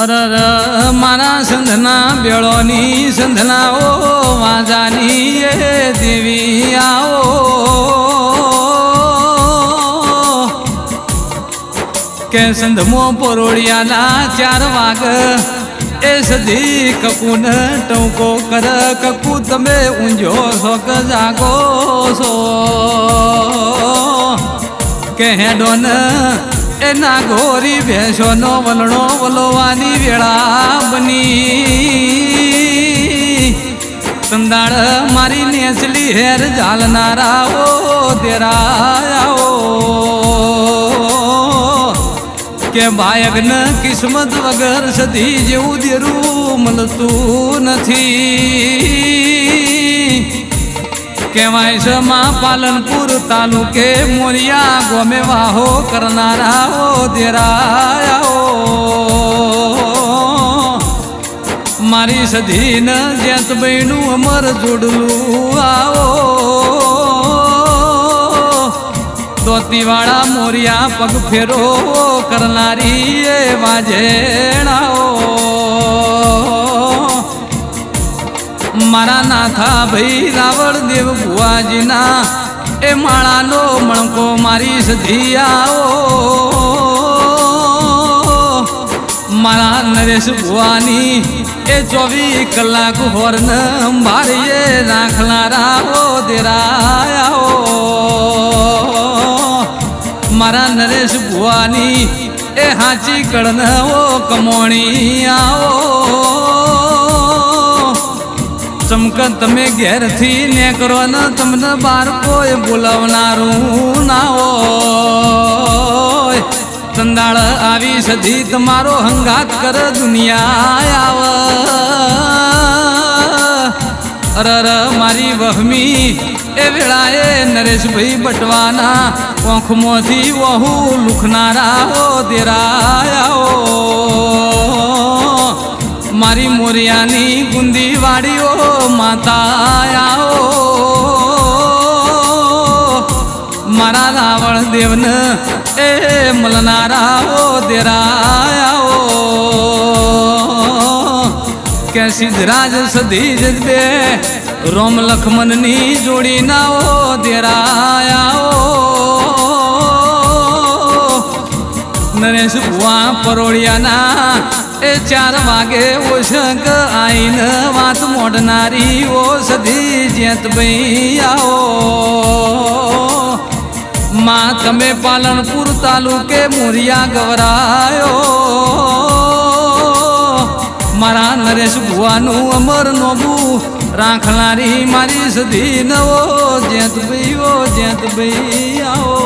અરર, મારા સંધના બેળોની સંધનાઓ, વાજાની એ દેવી આવો. કે સંધમો પરોળિયાના ચાર વાગ, એ સધી કકુન ટોકો કર, કકુ તમે ઊંઝો શોક જાગો છો. કે હેડોન એ નાગોરી ભેંસોનો વલણો વલોવાની વેળા બની. સંદાળ મારી નેસલી હેર ઝાલનારાઓ, દેરાયાઓ. કે બાયકન કિસ્મત વગર સધી જેવું દેરું મળતું નથી. કહેવાય છે માં પાલનપુર તાલુકે મોરિયા ગોમે વાહો કરનારાઓ દેરાયાઓ મારી સધીન જેત બહેનું અમર જોડલું આવો. ધોતીવાળા મોરિયા પગ ફેરો કરનારી એ વાજેણાઓ. મારા નાથા ભાઈ રાવણ દેવ ભુવાજીના એ માળાનો મણકો મારી સધી આવો મારા નરેશ ભુવાની એ ચોવીસ કલાક હોર્ન અંબારીએ રાખનારાઓ દેરાયાઓ. મારા નરેશ ભુવાની એ હાચી કળનવો કમોણી આવો. ચમક તમે ઘેરથી ને કરો ને તમને બાર કોઈ બોલાવનારું ના હોય. ચંદાળ આવી સધી તમારો હંગાત કર દુનિયા આવ. અરર મારી વહમી, એ વેળાએ નરેશભાઈ બટવાના ઓંખમાંથી વહુ લુખનારા ઓ દેરાયાઓ મારી મોરિયાની ગુંદી વાડીઓ માતાયાઓ મારા રાવણ દેવન એ મલનારાઓ દેરાયાઓ કે સિદ્ધરાજ સધી જ બે રોમ લખમનની જોડી નાઓ દેરાયાઓ નરેશ ભુવા પરોળિયાના એ ચાર વાગે ઓશંક આઈને વાત મોડનારી ઓ સધી જેત આવો માં તમે પાલનપુર તાલુકે મુરિયા ગવરાયો. મારા નરેશ ભુવાનું અમર નોબુ, રાખનારી મારી સધી નવો. જેત ભાઈ ઓ જેત ભાઈ આવો